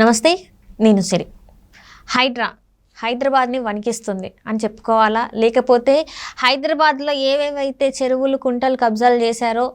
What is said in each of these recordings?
నమస్తే నేను సిరి. హైడ్రా హైదరాబాద్ని వణికిస్తుంది అని చెప్పుకోవాలా? లేకపోతే హైదరాబాద్లో ఏవేవైతే చెరువులు కుంటలు కబ్జాలు చేశారో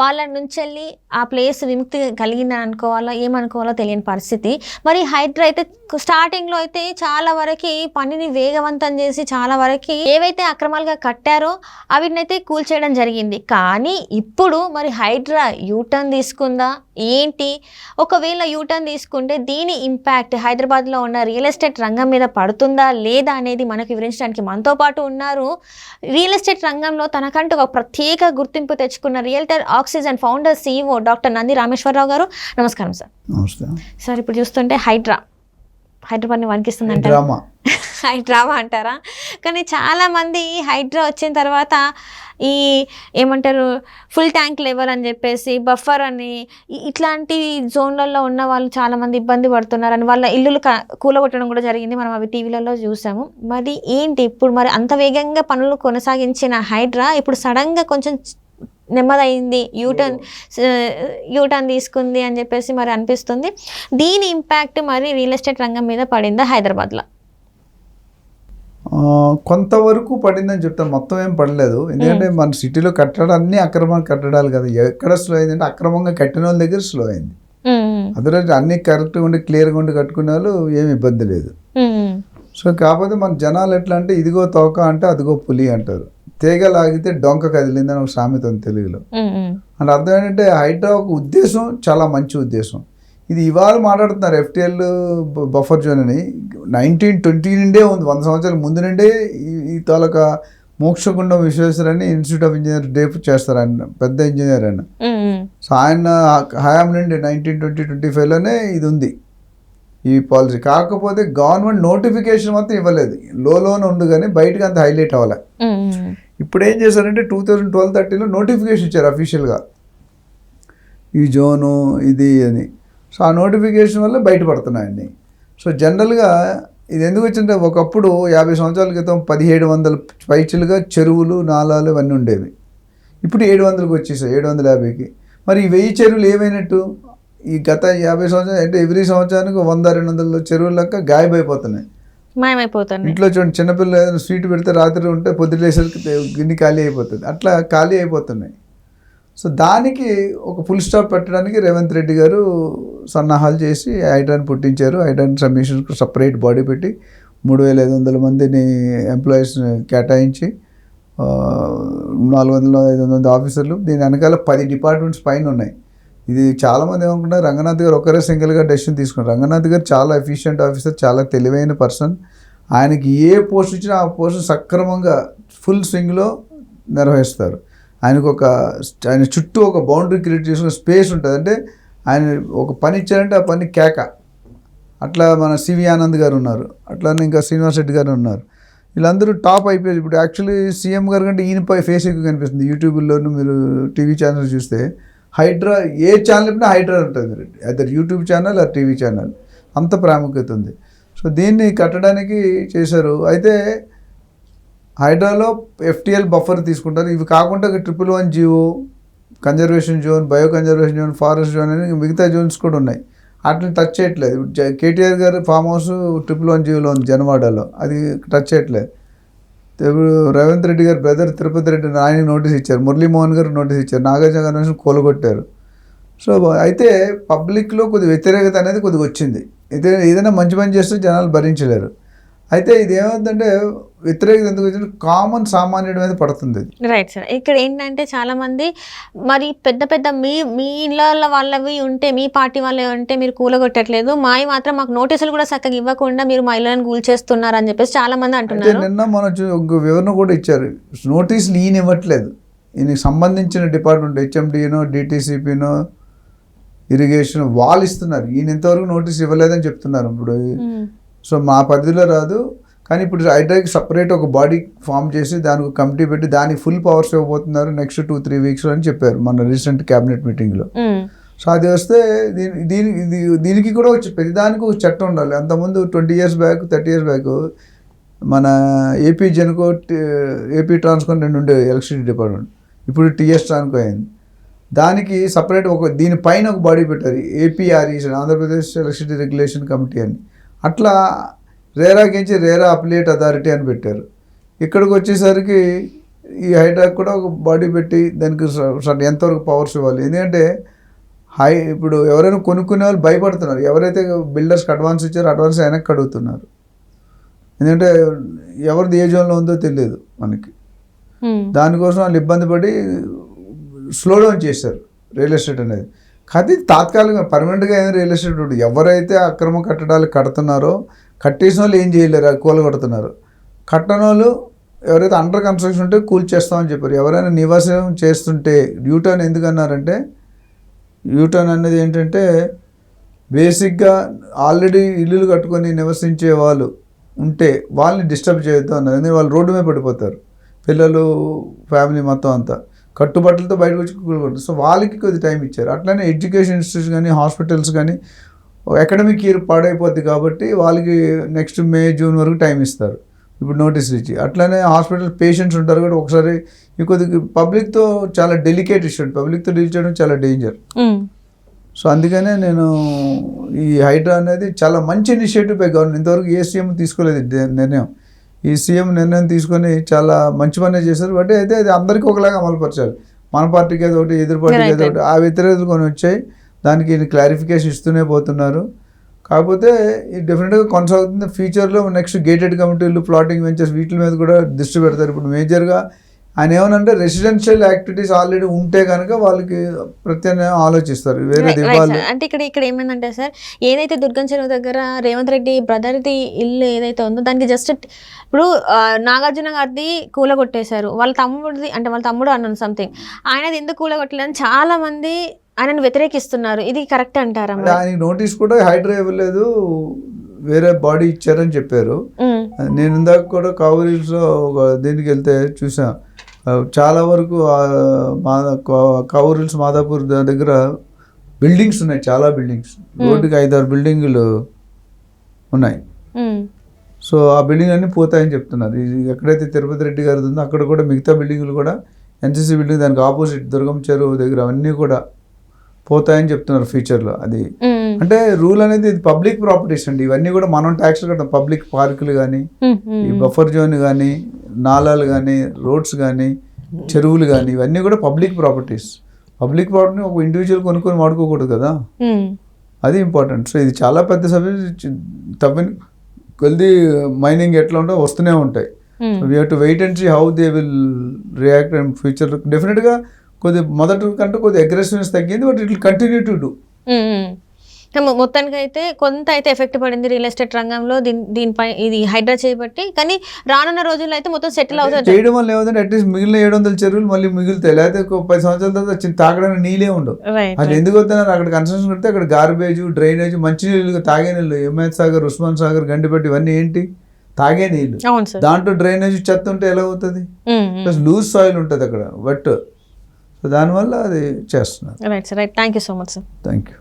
వాళ్ళ నుంచి వెళ్ళి ఆ ప్లేస్ విముక్తి కలిగిందని అనుకోవాలా? ఏమనుకోవాలో తెలియని పరిస్థితి. మరి హైడ్రా అయితే స్టార్టింగ్లో అయితే చాలా వరకు పనిని వేగవంతం చేసి చాలా వరకు ఏవైతే అక్రమాలుగా కట్టారో అవినైతే కూల్చేయడం జరిగింది. కానీ ఇప్పుడు మరి హైడ్రా యూటర్న్ తీసుకుందా? ఏంటి? ఒకవేళ యూటర్న్ తీసుకుంటే దీని ఇంపాక్ట్ హైదరాబాద్లో ఉన్న రియల్ ఎస్టేట్ రంగం మీద పడుతుందా? లేదా అనేది మనకు వివరించడానికి మనతో పాటు ఉన్నారు. రియల్ ఎస్టేట్ రంగంలో తనకంటూ ఒక ప్రత్యేక గుర్తింపు తెచ్చుకున్న realtor oxygen founder CEO doctor Nandi Rameshwar Rao గారు. నమస్కారం సార్. నమస్తే. సార్ ఇప్పుడు చూస్తుంటే హైడ్రా హైదరాబాద్ని వణికిస్తుందంట డ్రామా హైడ్రామా అంటారా? కానీ చాలామంది హైడ్రా వచ్చిన తర్వాత ఈ ఏమంటారు ఫుల్ ట్యాంక్ లెవెల్ అని చెప్పేసి బఫర్ అని ఇట్లాంటి జోన్లలో ఉన్న వాళ్ళు చాలామంది ఇబ్బంది పడుతున్నారని వాళ్ళ ఇల్లులు కూలగొట్టడం కూడా జరిగింది. మనం అవి టీవీలలో చూసాము. మరి ఏంటి ఇప్పుడు మరి అంత వేగంగా పనులు కొనసాగించిన హైడ్రా ఇప్పుడు సడన్గా కొంచెం నెమ్మదైంది యూటర్న్ యూటర్న్ తీసుకుంది అని చెప్పేసి మరి అనిపిస్తుంది. దీని ఇంపాక్ట్ మరి రియల్ ఎస్టేట్ రంగం మీద పడిందా హైదరాబాద్లో? కొంతవరకు పడిందని చెప్తాను. మొత్తం ఏం పడలేదు. ఎందుకంటే మన సిటీలో కట్టడాన్ని అక్రమంగా కట్టడాలు కదా. ఎక్కడ స్లో అయిందంటే అక్రమంగా కట్టిన వాళ్ళ దగ్గర స్లో అయింది. అదర్వైజ్ అన్ని కరెక్ట్గా ఉండి క్లియర్గా ఉండి కట్టుకునే వాళ్ళు ఏమి ఇబ్బంది లేదు. సో కాకపోతే మన జనాలు ఎట్లా అంటే ఇదిగో తోక అంటే అదిగో పులి అంటారు. తీగ లాగితే డొంక కదిలిందని ఒక సామెత ఉంది తెలుగులో. అంటే అర్థం ఏంటంటే హైడ్రా ఒక ఉద్దేశం చాలా మంచి ఉద్దేశం. ఇది ఇవాళ మాట్లాడుతున్నారు ఎఫ్టిఎల్ బఫర్ జోన్ అని నైన్టీన్ ట్వంటీ నుండే ఉంది వంద సంవత్సరాల ముందు నుండే ఈ- తాలూకా మోక్షగుండం విశ్వేశ్వరని ఇన్స్టిట్యూట్ ఆఫ్ ఇంజనీర్ డేప్ చేస్తారు ఆయన పెద్ద ఇంజనీర్ ఆయన సో ఆయన హయాం నుండి నైన్టీన్ ట్వంటీ ట్వంటీ ఫైవ్లోనే ఇది ఉంది. ఈ పాలసీ. కాకపోతే గవర్నమెంట్ నోటిఫికేషన్ మాత్రం ఇవ్వలేదు. లోలోనే ఉంది కానీ బయటకు అంత హైలైట్ అవ్వలే. ఇప్పుడు ఏం చేశారంటే టూ థౌజండ్ ట్వెల్వ్ థర్టీలో నోటిఫికేషన్ ఇచ్చారు అఫీషియల్గా. ఈ జోను ఇది అని సో ఆ నోటిఫికేషన్ వల్ల బయటపడుతున్నాయండి. సో జనరల్గా ఇది ఎందుకు వచ్చిందంటే ఒకప్పుడు యాభై సంవత్సరాల క్రితం పదిహేడు వందల పైచులుగా చెరువులు నాలాలు ఇవన్నీ ఉండేవి. ఇప్పుడు ఏడు వందలకు వచ్చేసాయి ఏడు వందల యాభైకి. మరి ఈ వెయ్యి చెరువులు ఏమైనట్టు? ఈ గత యాభై సంవత్సరాలు అంటే ఎవ్రీ సంవత్సరానికి వంద రెండు వందల చెరువుల లెక్క గాయమైపోతున్నాయి. మాయమైపోతుంది ఇంట్లో చూడండి చిన్నపిల్ల ఏదైనా స్వీట్ పెడితే రాత్రి ఉంటే పొద్దులేసరికి గిన్నె ఖాళీ అయిపోతుంది. అట్లా ఖాళీ అయిపోతున్నాయి. సో దానికి ఒక ఫుల్ స్టాప్ పెట్టడానికి రేవంత్ రెడ్డి గారు సన్నాహాలు చేసి ఐటాన్ పుట్టించారు. ఐటాన్ సబ్మిషన్కి సపరేట్ బాడీ పెట్టి మూడు వేల ఐదు వందల మందిని ఎంప్లాయీస్ని కేటాయించి నాలుగు వందల ఐదు వందల మంది ఆఫీసర్లు. దీని వెనకాల పది డిపార్ట్మెంట్స్ పైన ఉన్నాయి. ఇది చాలామంది ఏమనుకుంటారు రంగనాథ్ గారు ఒకరే సింగిల్గా డెసిషన్ తీసుకున్నారు. రంగనాథ్ గారు చాలా ఎఫిషియెంట్ ఆఫీసర్ చాలా తెలివైన పర్సన్ ఆయనకి ఏ పోస్ట్ ఇచ్చినా ఆ పోస్ట్ సక్రమంగా ఫుల్ స్వింగ్లో నిర్వహిస్తారు ఆయనకు ఒక ఆయన చుట్టూ ఒక బౌండరీ క్రియేట్ చేసుకున్న స్పేస్ ఉంటుంది. అంటే ఆయన ఒక పని ఇచ్చారంటే ఆ పని కేక. అట్లా మన సివి ఆనంద్ గారు ఉన్నారు. అట్లానే ఇంకా శ్రీనివాస్ రెడ్డి గారు ఉన్నారు. వీళ్ళందరూ టాప్ అయిపోయారు. ఇప్పుడు యాక్చువల్లీ సీఎం గారు కంటే ఈయనపై ఫేస్ ఎక్కువ కనిపిస్తుంది. యూట్యూబ్లోనూ మీరు టీవీ ఛానల్ చూస్తే. హైడ్రా ఏ ఛానల్ చెప్పినా హైడ్రా ఉంటుంది అదర్ యూట్యూబ్ ఛానల్ ఆ టీవీ ఛానల్ అంత ప్రాముఖ్యత ఉంది. సో దీన్ని కట్టడానికి చేశారు. అయితే హైడ్రాలో ఎఫ్టిఎల్ బఫర్ తీసుకుంటారు. ఇవి కాకుండా triple one geo conservation zone bio conservation zone forest zone అని మిగతా జోన్స్ కూడా ఉన్నాయి. వాటిని టచ్ చేయట్లేదు. జ- కేటీఆర్ గారు ఫామ్ హౌస్ ట్రిపుల్ వన్ జియోలో ఉంది జనవాడలో. అది టచ్ చేయట్లేదు. రేవంత్ రెడ్డి గారు బ్రదర్ తిరుపతి రెడ్డి ఆయన నోటీస్ ఇచ్చారు. మురళీమోహన్ గారు నోటీస్ ఇచ్చారు. నాగార్జున గారు కూలగొట్టారు సో అయితే పబ్లిక్లో కొద్ది వ్యతిరేకత అనేది కొద్దిగా వచ్చింది. అయితే ఏదైనా మంచి పని చేస్తే జనాలు భరించలేరు. అయితే ఇది ఏమవుతుందంటే వ్యతిరేకత ఎందుకు వచ్చింది? కామన్ సామాన్యుడి మీద పడుతుంది రైట్ సార్ ఇక్కడ ఏంటంటే చాలా మంది మరి పెద్ద పెద్ద మీ మీ ఇళ్ళ వాళ్ళవి ఉంటే మీ పార్టీ వాళ్ళవి ఉంటే మీరు కూలగొట్టట్లేదు. మావి మాత్రం మాకు నోటీసులు కూడా చక్కగా ఇవ్వకుండా మీరు మా ఇళ్ళని కూల్చేస్తున్నారు అని చెప్పేసి చాలా మంది అంటున్నారు. నిన్న మన వివరణ కూడా ఇచ్చారు. నోటీసులు ఈయన ఇవ్వట్లేదు. ఈయనకి సంబంధించిన డిపార్ట్మెంట్ హెచ్ఎండినో డిటీసీపీనో ఇరిగేషన్ వాళ్ళు ఇస్తున్నారు. ఈయన ఇంతవరకు నోటీస్ ఇవ్వలేదని చెప్తున్నారు ఇప్పుడు. ఉమ్, సో మా పరిధిలో రాదు. కానీ ఇప్పుడు హైడ్రాకి సపరేట్ ఒక బాడీ ఫామ్ చేసి దానికి కమిటీ పెట్టి దానికి ఫుల్ పవర్స్ ఇవ్వబోతున్నారు నెక్స్ట్ టూ త్రీ వీక్స్లో అని చెప్పారు మన రీసెంట్ క్యాబినెట్ మీటింగ్లో. సో అది వస్తే దీని దీనికి కూడా ప్రతిదానికి ఒక చట్టం ఉండాలి. అంతకుముందు twenty years back thirty years back మన ఏపీ జెన్కో ఏపీ ట్రాన్స్కోన్ రెండు ఉండే ఎలక్ట్రిసిటీ డిపార్ట్మెంట్. ఇప్పుడు టీఎస్ ట్రాన్కో అయింది. దానికి సపరేట్ ఒక దీనిపైన ఒక బాడీ పెట్టారు. APRE Andhra Pradesh electricity regulation committee అని. అట్లా రేరాకించి రేరా అప్లేట్ అథారిటీ అని పెట్టారు. ఇక్కడికి వచ్చేసరికి ఈ హైడ్రాక్ కూడా ఒక బాడీ పెట్టి దానికి ఎంతవరకు పవర్స్ ఇవ్వాలి. ఎందుకంటే హై ఇప్పుడు ఎవరైనా కొనుక్కునే వాళ్ళు భయపడుతున్నారు. ఎవరైతే బిల్డర్స్కి అడ్వాన్స్ ఇచ్చారో అడ్వాన్స్ వెనక్కి అడుగుతున్నారు. ఎందుకంటే ఎవరిది ఏ జోన్లో ఉందో తెలియదు మనకి. దానికోసం వాళ్ళు ఇబ్బంది పడి స్లో డౌన్ చేశారు రియల్ ఎస్టేట్ అనేది. కానీ తాత్కాలికంగా పర్మనెంట్గా ఏం రియల్ ఎస్టేట్ ఉండదు ఎవరైతే అక్రమ కట్టడాలు కడుతున్నారో కట్టేసిన వాళ్ళు ఏం చేయలేరు కూల కడుతున్నారు. కట్టని వాళ్ళు ఎవరైతే అండర్ కన్స్ట్రక్షన్ ఉంటే కూల్ చేస్తామని చెప్పారు. ఎవరైనా నివాసం చేస్తుంటే యూటర్న్ ఎందుకన్నారంటే యూటర్న్ అనేది ఏంటంటే బేసిక్గా ఆల్రెడీ ఇల్లులు కట్టుకొని నివసించే వాళ్ళు ఉంటే వాళ్ళని డిస్టర్బ్ చేయొద్దు అన్నారు. ఎందుకంటే వాళ్ళు రోడ్డు మీద పడిపోతారు. పిల్లలు ఫ్యామిలీ మొత్తం అంతా. కట్టుబట్టలతో బయటకు వచ్చి కూలుకుంటారు సో వాళ్ళకి కొద్ది టైం ఇచ్చారు. అట్లనే ఎడ్యుకేషన్ ఇన్స్టిట్యూట్స్ కానీ హాస్పిటల్స్ కానీ అకాడమిక్ ఇయర్ పాడైపోద్ది కాబట్టి వాళ్ళకి నెక్స్ట్ మే జూన్ వరకు టైం ఇస్తారు. ఇప్పుడు నోటీసులు ఇచ్చి. అట్లనే హాస్పిటల్ పేషెంట్స్ ఉంటారు కూడా ఒకసారి ఈ కొద్దిగా పబ్లిక్తో చాలా డెలికేట్ ఇష్యూ పబ్లిక్తో డీల్ చేయడం చాలా డేంజర్ ఉమ్. సో అందుకనే నేను ఈ హైడ్రా అనేది చాలా మంచి ఇనిషియేటివ్ బై గవర్నమెంట్ ఇంతవరకు ఏ సీఎం తీసుకోలేదు నిర్ణయం. ఈ సీఎం నిర్ణయం తీసుకొని చాలా మంచి పనే చేశారు. బట్ అయితే అది అందరికీ ఒకలాగా అమలుపరచాలి మన పార్టీకి ఏదో ఒకటి ఎదురు పార్టీకి ఏదో ఒకటి ఆ వ్యతిరేకతలు కొన్ని వచ్చాయి. దానికి క్లారిఫికేషన్ ఇస్తూనే పోతున్నారు. కాకపోతే డెఫినెట్గా కొనసాగుతుంది ఫ్యూచర్లో నెక్స్ట్ గేటెడ్ కమిటీలు ప్లాటింగ్ వెంచర్స్ వీటి మీద కూడా దృష్టి పెడతారు. ఇప్పుడు మేజర్గా ఆయన ఏమనంటే రెసిడెన్షియల్ యాక్టివిటీస్ ఆల్రెడీ ఉంటే కనుక వాళ్ళకి ప్రత్యామ్నాయం ఆలోచిస్తారు. వేరే ఇవ్వాలి. అంటే ఇక్కడ ఇక్కడ ఏమైందంటే సార్ ఏదైతే దుర్గం చెరువు దగ్గర రేవంత్ రెడ్డి బ్రదర్ది ఇల్లు ఏదైతే ఉందో దానికి జస్ట్ ఇప్పుడు నాగార్జున గారిది కూలగొట్టేశారు. వాళ్ళ తమ్ముడిది అంటే వాళ్ళ తమ్ముడు అన్నాను సంథింగ్ ఆయనది ఎందుకు కూలగొట్టలేదని చాలా మంది ఆయనను వ్యతిరేకిస్తున్నారు. ఇది కరెక్ట్ అంటారా అంటే ఆయనకి నోటీస్ కూడా హైడ్రా ఇవ్వలేదు వేరే బాడీ ఇచ్చారని చెప్పారు. నేను ఇందాక కూడా కావూరిలో ఒక దీనికి వెళ్తే చూసా. ఆ, చాలా వరకు కావూరిల్స్ మాదాపూర్ దగ్గర బిల్డింగ్స్ ఉన్నాయి చాలా బిల్డింగ్స్. రోడ్డుకి ఐదారు బిల్డింగులు ఉన్నాయి. సో ఆ బిల్డింగ్ అన్ని పోతాయని చెప్తున్నారు. ఇది ఎక్కడైతే తిరుపతి రెడ్డి గారిది ఉందో అక్కడ కూడా మిగతా బిల్డింగులు కూడా ఎన్సీసీ బిల్డింగ్ దానికి ఆపోజిట్ దుర్గం చెరువు దగ్గర అవన్నీ కూడా పోతాయని చెప్తున్నారు ఫ్యూచర్లో అది అంటే రూల్ అనేది ఇది పబ్లిక్ ప్రాపర్టీస్ అండి. ఇవన్నీ కూడా మనం ట్యాక్స్లు కడతాం పబ్లిక్ పార్కులు కానీ ఈ బఫర్ జోన్ కానీ నాలాలు కానీ రోడ్స్ కానీ చెరువులు కానీ ఇవన్నీ కూడా పబ్లిక్ ప్రాపర్టీస్. పబ్లిక్ ప్రాపర్టీని ఒక ఇండివిజువల్ కొనుక్కొని వాడుకోకూడదు కదా. అది ఇంపార్టెంట్ సో ఇది చాలా పెద్ద సబ్జెక్ట్. తవ్విన కొద్ది మైనింగ్ ఎట్లా ఉంటో వస్తూనే ఉంటాయి. We have to wait and see how they will react and future డెఫినెట్గా కొద్ది మొదటి కంటే కొద్ది అగ్రెసివ్నెస్ తగ్గింది but it will continue to do మొత్తానికి అయితే కొంత అయితే ఎఫెక్ట్ పడింది రియల్ ఎస్టేట్ రంగంలో దీని దీనిపై ఇది హైడ్రా చేయబట్టి కానీ రానున్న రోజుల్లో అయితే మొత్తం సెటిల్ అవుతుంది. చేయడం వల్ల ఏమవుతుంది అట్లీస్ట్ మిగిలిన ఏడు వందల చెరువులు మళ్ళీ మిగులుతాయి లేకపోతే పది సంవత్సరాల తర్వాత తాగడానికి నీళ్ళే ఉండవు. అది ఎందుకు వస్తున్నారు అక్కడ కన్స్ట్రక్షన్ పెడితే అక్కడ గార్బేజ్ డ్రైనేజ్ మంచినీళ్ళు తాగే నీళ్ళు ఎంఎస్ సాగర్ ఉస్మాన్ సాగర్ గండిపట్టి ఇవన్నీ ఏంటి? తాగే నీళ్ళు. దాంట్లో డ్రైనేజ్ చెత్త ఉంటే ఎలా అవుతుంది? ప్లస్ లూజ్ సాయిల్ ఉంటుంది అక్కడ వెట్ సో దానివల్ల అది చేస్తున్నారు. Right sir right thank you so much sir thank you